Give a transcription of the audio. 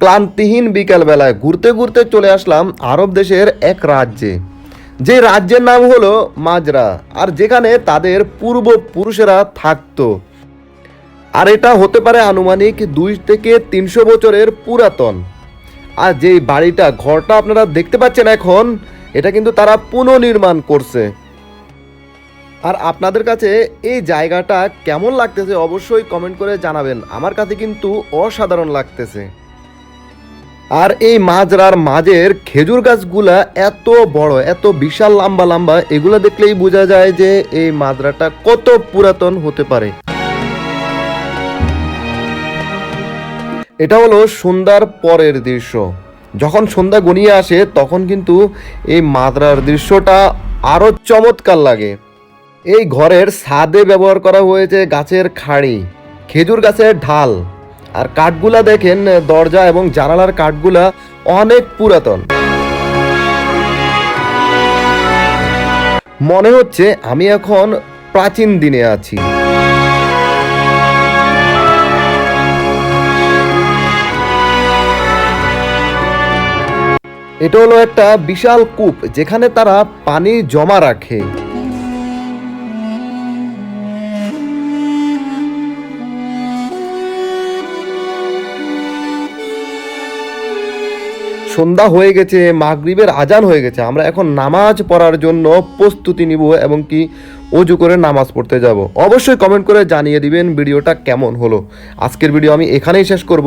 ক্লান্তিহীন বিকালবেলায় ঘুরতে ঘুরতে চলে আসলাম আরব দেশের এক রাজ্যে। যে রাজ্যের নাম হলো মাজরা, আর যেখানে তাদের পূর্বপুরুষেরা থাকতো। আর এটা হতে পারে আনুমানিক দুই থেকে তিনশো বছরের পুরাতন। আর যেই বাড়িটা, ঘরটা আপনারা দেখতে পাচ্ছেন এখন, এটা কিন্তু তারা পুনর্নির্মাণ করছে। আর আপনাদের কাছে এই জায়গাটা কেমন লাগতেছে অবশ্যই কমেন্ট করে জানাবেন। আমার কাছে কিন্তু অসাধারণ লাগতেছে। আর এই মাজরার মাঝের খেজুর গাছগুলা এত বড়, এত বিশাল, লম্বা লম্বা, এগুলো দেখলেই বোঝা যায় যে এই মাজরাটা কত পুরাতন হতে পারে। এটা হলো সন্ধ্যার পরের দৃশ্য। যখন সন্ধ্যা গনিয়ে আসে, তখন কিন্তু এই মাদ্রার দৃশ্যটা আরও চমৎকার লাগে। এই ঘরের ছাদে ব্যবহার করা হয়েছে গাছের খাড়ি, খেজুর গাছের ঢাল। আর কাঠগুলা দেখেন, দরজা এবং জানালার কাঠগুলা অনেক পুরাতন। মনে হচ্ছে আমি এখন প্রাচীন দিনে আছি। এটা হলো একটা বিশাল কূপ, যেখানে তারা পানি জমা রাখে। সন্ধ্যা হয়ে গেছে, মাগরিবের আজান হয়ে গেছে। আমরা এখন নামাজ পড়ার জন্য প্রস্তুতি নিব এবং কি অজু করে নামাজ পড়তে যাব। অবশ্যই কমেন্ট করে জানিয়ে দিবেন ভিডিওটা কেমন হলো। আজকের ভিডিও আমি এখানেই শেষ করব।